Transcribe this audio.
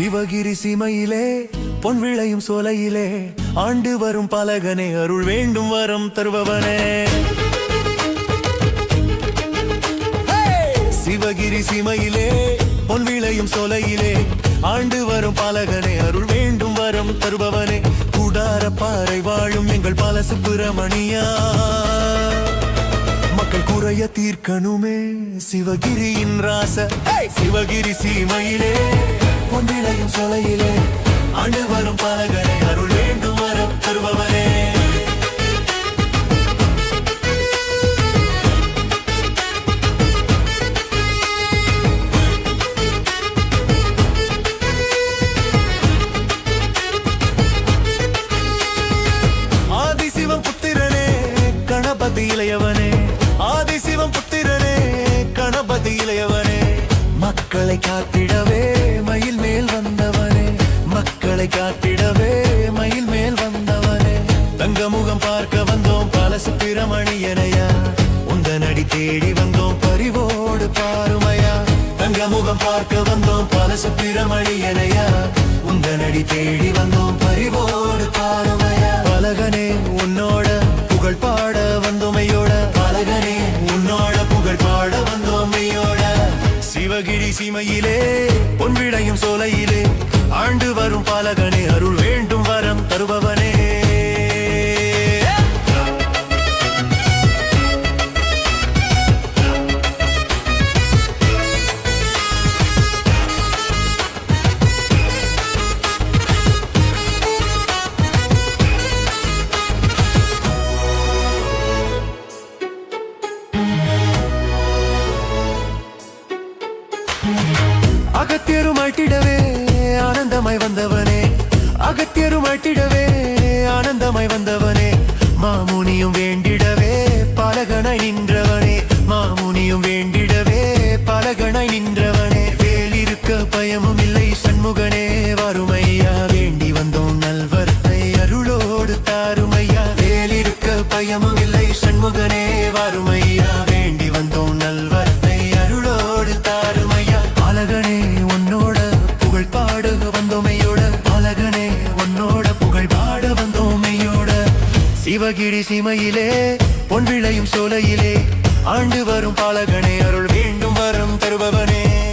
சிவகிரி சீமையிலே பொன் விளையும் சோலையிலே ஆண்டு வரும் பலகனே அருள் வேண்டும் வரம் தருபவனே. சிவகிரி சீமையிலே பொன் விளையும் சோலையிலே ஆண்டு வரும் பாலகனே அருள் வேண்டும் வரம் தருபவனே. கூடார பாறை வாழும் எங்கள் பால சுப்பிரமணியா மக்கள் குறைய தீர்க்கணுமே சிவகிரியின் ராச. சிவகிரி சீமையிலே. பொன் சொலையிலே சோலையிலே. ஆண்டு வரும் பாலகனே அருள் வேண்டும் வரம் தருபவனே கணபதி இளையவனே. ஆதிசிவம் புத்திரனே கணபதி இளையவனே. மக்களை காத்திடவே பார்க்க வந்தோம் பல சுப்பிரமணியனையா உந்தன் அடி தேடி வந்தோம் பரிவோடு பாருமையா? தங்க முகம் பார்க்க வந்தோம் பல சுப்பிரமணியனையா உந்தன் அடி தேடி வந்தோம் பரிவோடு பாருமையா? பலகனே உன்னோட புகழ் பாட வந்தோமையோட. பலகனே உன்னோட புகழ் பாட வந்தோமையோட. சிவகிரி சீமையிலே பொன்விடையும் சோலையிலே ஆண்டு வரும் பலகனே அருள் வேண்டும். அகத்தியருமாட்டிடவே ஆனந்தமாய் வந்தவனே. அகத்தியருமாட்டிடவே ஆனந்தமாய் வந்தவனே. மாமுனியும் வேண்டிடவே பலகனாய் நின்றவனே. மாமுனியும் வேண்டிடவே பலகனாய் நின்றவனே. வேலிருக்க பயமும் இல்லை சண்முகனே. வருமையா வேண்டி வந்தோம் நல்வர்த்தை. அருளோடு தாருமையா வேலிருக்க பயமும் இல்லை சண்முகனே. வருமையா சிவகிரி சீமையிலே பொன் விளையும் சோலையிலே ஆண்டு வரும் பாலகனே அருள் வேண்டும் வரும் தருபவனே.